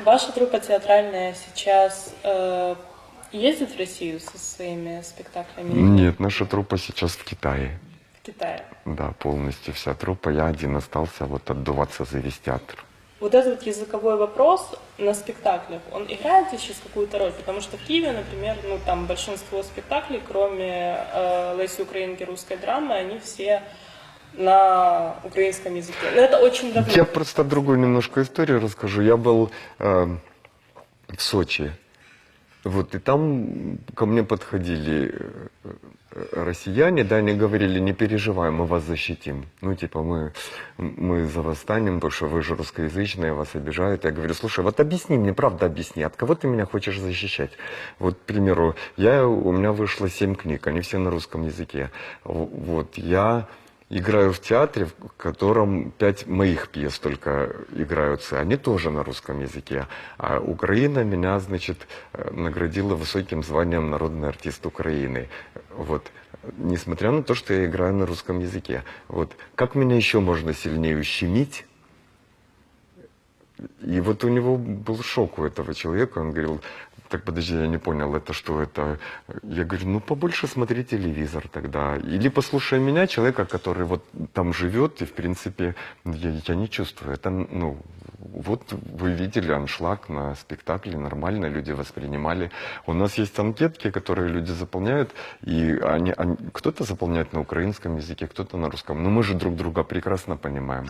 Ваша труппа театральная сейчас э, ездит в Россию со своими спектаклями? Нет, наша труппа сейчас в Китае. В Китае. Да, полностью вся труппа. Я один остался вот отдуваться за весь театр. Вот этот вот языковой вопрос на спектаклях, он играет сейчас какую-то роль? Потому что в Киеве, например, ну там большинство спектаклей, кроме э, Леси Украинки русской драмы, они все на украинском языке. Но это очень давно. Я просто другую немножко историю расскажу. Я был э, в Сочи. Вот, и там ко мне подходили э, россияне, да, они говорили, не переживай, мы вас защитим. Ну, типа, мы, мы за вас станем, потому что вы же русскоязычные, вас обижают. Я говорю, слушай, вот объясни мне, правда объясни, от кого ты меня хочешь защищать? Вот, к примеру, я, у меня вышло семь книг, они все на русском языке. Вот, я играю в театре, в котором пять моих пьес только играются. Они тоже на русском языке. А Украина меня, значит, э, наградила высоким званием народный артист Украины. Вот. Несмотря на то, что я играю на русском языке. Вот. Как меня еще можно сильнее ущемить? И вот у него был шок у этого человека. Он говорил, так подожди, я не понял, это что это? Я говорю, ну побольше смотри телевизор тогда. Или послушай меня, человека, который вот там живет, и в принципе я, я не чувствую. Это, ну, вот вы видели аншлаг на спектакле, нормально люди воспринимали. У нас есть анкетки, которые люди заполняют, и они, они- кто-то заполняет на украинском языке, кто-то на русском. Но мы же друг друга прекрасно понимаем.